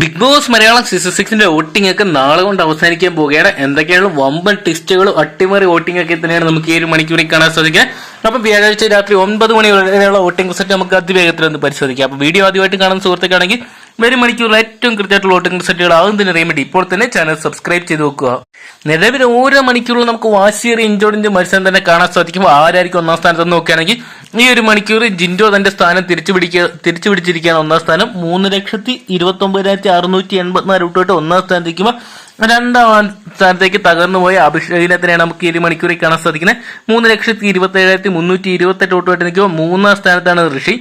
Big Boss Malayalam season സിക്സിന്റെ voting ഒക്കെ നാളെ കൊണ്ട് അവസാനിക്കാൻ പോവുകയാണ്. എന്തൊക്കെയാണ് വമ്പൻ ടിസ്റ്റുകളും അട്ടിമറി വോട്ടിംഗ് ഒക്കെ തന്നെയാണ് നമുക്ക് ഈ ഒരു മണിക്കൂറിൽ കാണാൻ സാധിക്കുക അപ്പൊ വ്യാഴാഴ്ച രാത്രി ഒൻപത് മണി വരെയുള്ള വോട്ടിംഗ് റിസൾട്ട് നമുക്ക് അതിവേഗത്തിൽ ഒന്ന് പരിശോധിക്കാം. അപ്പൊ വീഡിയോ ആദ്യമായിട്ട് കാണുന്ന സുഹൃത്തുക്കാണെങ്കിൽ വരും മണിക്കൂറിൽ ഏറ്റവും കൃത്യമായിട്ടുള്ള വോട്ടിംഗ് റിസൾട്ടുകൾ ആകും തന്നെ അറിയാൻ ഇപ്പോൾ തന്നെ ചാനൽ സബ്സ്ക്രൈബ് ചെയ്ത് നോക്കുക നിലവിൽ ഓരോ മണിക്കൂറിലും നമുക്ക് വാശിയേറി ഇഞ്ചോടിന്റെ മത്സരം തന്നെ കാണാൻ സാധിക്കും. ആരായിരിക്കും ഒന്നാം സ്ഥാനത്ത് നോക്കുകയാണെങ്കിൽ ഈ ഒരു മണിക്കൂർ ജിൻഡോ തന്റെ സ്ഥാനം തിരിച്ചു പിടിക്കുക തിരിച്ചു പിടിച്ചിരിക്കുകയാണ് ഒന്നാം സ്ഥാനം. മൂന്ന് ലക്ഷത്തി ഇരുപത്തി ഒമ്പതിനായിരത്തി അറുന്നൂറ്റി എൺപത്തിനാല് വിട്ടോട്ട് ഒന്നാം സ്ഥാനത്തേക്കുമ്പോൾ രണ്ടാം സ്ഥാനത്തേക്ക് തകർന്നു പോയ അഭിഷേകിനെ തന്നെയാണ് നമുക്ക് ഈ ഒരു മണിക്കൂറിൽ കാണാൻ സാധിക്കുന്നത്. മൂന്ന് ലക്ഷത്തി ഇരുപത്തി ഏഴായിരത്തി മുന്നൂറ്റി ഇരുപത്തെട്ട് വോട്ടുമായിട്ട് നിൽക്കുമ്പോൾ മൂന്നാം സ്ഥാനത്താണ് ഋഷി.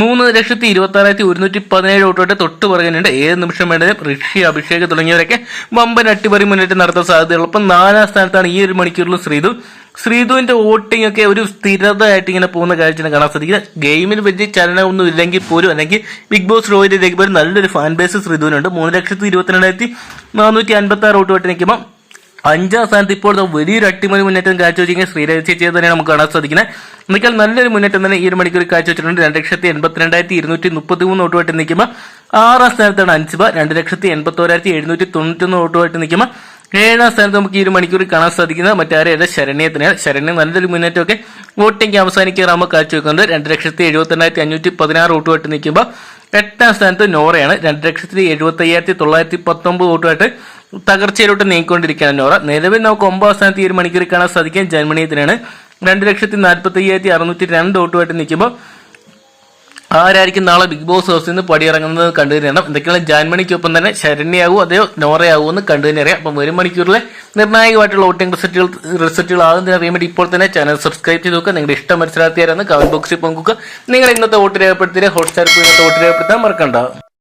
മൂന്ന് ലക്ഷത്തി ഇരുപത്തി ആറായിരത്തി ഒരുന്നൂറ്റി പതിനേഴ് വോട്ടോട്ട് തൊട്ട് പറയുന്നുണ്ട് ഏത് നിമിഷം വേണ്ടതും ഋഷി അഭിഷേക് തുടങ്ങിയവരൊക്കെ വമ്പൻ അട്ടിമറി മുന്നേറ്റം നടത്താൻ സാധ്യതയുള്ളൂ അപ്പം നാലാം സ്ഥാനത്താണ് ഈ ഒരു മണിക്കൂറിലും ശ്രീതു. ശ്രീതുവിന്റെ വോട്ടിംഗ് ഒക്കെ ഒരു സ്ഥിരതയായിട്ട് ഇങ്ങനെ പോകുന്ന കാഴ്ചയാണ് കാണാൻ സാധിക്കുന്നത് ഗെയിമിൽ വലിയ ചലനമൊന്നും ഇല്ലെങ്കിൽ പോലും അല്ലെങ്കിൽ ബിഗ് ബോസ് റോയിലേക്ക് പോലും നല്ലൊരു ഫാൻ ബേസ് ശ്രീധുവിനുണ്ട്. മൂന്ന് ലക്ഷത്തി ഇരുപത്തിരണ്ടായിരത്തി നാനൂറ്റി അൻപത്തി ആറ് വോട്ട് നിൽക്കുമ്പോൾ അഞ്ചാം സ്ഥാനത്ത് ഇപ്പോൾ വലിയൊരു അട്ടിമറി മുന്നേറ്റം കാഴ്ചവെച്ചിരിക്കുന്ന ശ്രീരാജ് ചേച്ചിയെ തന്നെയാണ് നമുക്ക് കാണാൻ സാധിക്കുന്നത്. എന്നാൽ നല്ലൊരു മുന്നേറ്റം തന്നെ ഈ ഒരു മണിക്കൂർ കാഴ്ചവെച്ചിട്ടുണ്ട്. രണ്ട് ലക്ഷത്തി എൺപത്തിരണ്ടായിരത്തി ഇരുന്നൂറ്റി മുപ്പത്തി മൂന്ന് വോട്ടുമായിട്ട് നിൽക്കുമ്പോൾ ആറാം സ്ഥാനത്താണ് അൻസിബ. രണ്ട് ലക്ഷത്തി എൺപത്തോരായിരത്തി എഴുന്നൂറ്റി തൊണ്ണൂറ്റൊന്ന് വോട്ടുമായിട്ട് നിൽക്കുമ്പോൾ ഏഴാം സ്ഥാനത്ത് നമുക്ക് ഈ ഒരു മണിക്കൂറിൽ കാണാൻ സാധിക്കുന്നത് മറ്റാരെയല്ല ശരണ്യെ തന്നെയാണ് ശരണ്യ നല്ലൊരു മുന്നേറ്റമൊക്കെ വോട്ടിംഗ് അവസാനിക്കാറാകുമ്പോൾ വെക്കുന്നത് രണ്ട് ലക്ഷത്തി എഴുപത്തിരണ്ടായിരത്തി അഞ്ഞൂറ്റി പതിനാറ് വോട്ടുമായിട്ട് നിൽക്കുമ്പോൾ എട്ടാം സ്ഥാനത്ത് നോറയാണ്. രണ്ട് ലക്ഷത്തി എഴുപത്തി അയ്യായിരത്തി തൊള്ളായിരത്തി പത്തൊമ്പത് വോട്ടുമായിട്ട് തകർച്ചയിലോട്ട് നീങ്ങിക്കൊണ്ടിരിക്കുകയാണ് നോറ. നിലവിൽ നമുക്ക് ഒമ്പതാം സ്ഥാനത്ത് ഈ ഒരു മണിക്കൂറിൽ കാണാൻ സാധിക്കാൻ ജർമ്മനിയത്തിനാണ് രണ്ട് ലക്ഷത്തി നാൽപ്പത്തി അയ്യായിരത്തി അറുന്നൂറ്റി രണ്ട് വോട്ടുമായിട്ട് നിൽക്കുമ്പോൾ ആരായിരിക്കും നാളെ ബിഗ് ബോസ് ഹൗസിൽ നിന്ന് പടിയിറങ്ങുന്നത് കണ്ടു എന്തൊക്കെയാണ്? ജാൻമണിക്കൊപ്പം തന്നെ ശരണ്യാകൂ അതെയോ നോറയാകൂ എന്ന് കണ്ടു തന്നെ അറിയാം അപ്പം വരും മണിക്കൂറിലെ നിർണായകമായിട്ടുള്ള വോട്ടിംഗ് റിസൾട്ടുകൾ റിസൾട്ടുകൾ ആകുന്ന അറിയാൻ വേണ്ടി ഇപ്പോൾ തന്നെ ചാനൽ സബ്സ്ക്രൈബ് ചെയ്ത് നോക്കുക. നിങ്ങളുടെ ഇഷ്ടം മനസ്സിലാക്കിയാലും കമന്റ് ബോക്സിൽ പങ്കുക നിങ്ങൾ ഇന്നത്തെ വോട്ട് രേഖപ്പെടുത്തിയ ഹോട്ട്സ്റ്റാർ ഇന്നത്തെ വോട്ട് രേഖപ്പെടുത്താൻ മറക്കണ്ട.